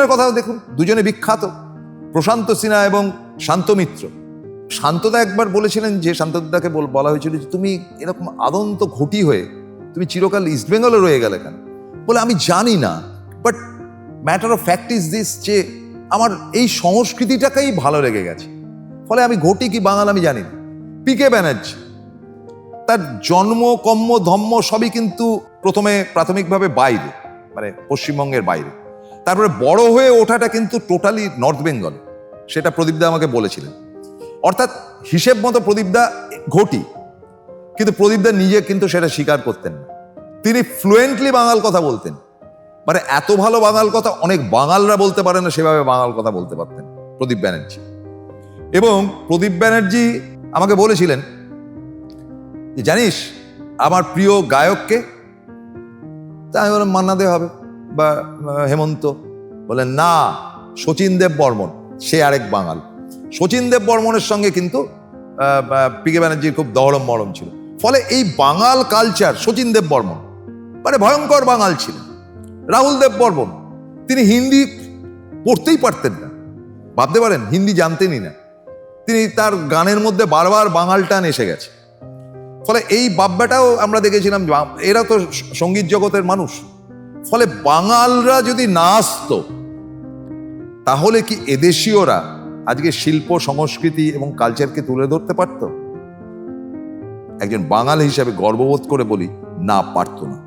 দুজনের কথাও দেখুন। দুজনে বিখ্যাত। প্রশান্ত সিনহা এবং শান্ত মিত্র। শান্তদা একবার বলেছিলেন যে, শান্তদাকে বল- হয়েছিল যে, তুমি এরকম আদন্ত ঘটি হয়ে, তুমি চিরকাল ইস্টবেঙ্গলে রয়ে গেলে কেন? বলে, আমি জানি না but matter of fact is this যে, আমার এই সংস্কৃতিটাকেই ভালো লেগে গেছে। ফলে আমি ঘটি কি বাঙাল আমি জানি না। পি কে ব্যানার্জি তার জন্ম, কম্ম, ধম্ম সবই কিন্তু প্রথমে প্রাথমিকভাবে বাইরে মানে পশ্চিমবঙ্গের বাইরে। তারপরে বড় হয়ে ওঠাটা কিন্তু টোটালি নর্থ বেঙ্গল সেটা প্রদীপদা আমাকে বলেছিলেন। অর্থাৎ হিসেব মতো প্রদীপদা ঘটি, কিন্তু প্রদীপদা নিজে কিন্তু সেটা স্বীকার করতেন না। তিনি ফ্লুয়েন্টলি বাঙাল কথা বলতেন। মানে এত ভালো বাঙাল কথা অনেক বাঙালরা বলতে পারে না, সেভাবে বাঙাল কথা বলতে পারতেন প্রদীপ ব্যানার্জি। এবং প্রদীপ ব্যানার্জি আমাকে বলেছিলেন যে, জানিস, আমার প্রিয় গায়ককে তা আমি বললাম মান্না দে হবে। বা হেমন্ত বলেন, না, শচীন দেব বর্মন, সে আরেক বাঙাল। শচীন দেব বর্মনের সঙ্গে কিন্তু পি কে ব্যানার্জির খুব দহরম মরম ছিল। ফলে এই বাঙাল কালচার শচীন দেব বর্মন মানে ভয়ঙ্কর বাঙাল ছিলেন। রাহুল দেব বর্মন, তিনি হিন্দি পড়তেই পারতেন না। ভাবতে পারেন, হিন্দি জানতেনই না। তিনি তার গানের মধ্যে বারবার বাঙাল টান এসে গেছে। ফলে এই বাব্যাটাও আমরা দেখেছিলাম এরা তো সংগীত জগতের মানুষ। ফলে বাঙালরা যদি না আসতো, তাহলে কি এদেশীয়রা আজকে শিল্প, সংস্কৃতি এবং কালচারকে তুলে ধরতে পারত? একজন বাঙালি হিসাবে গর্ববোধ করে বলি, না পারত না।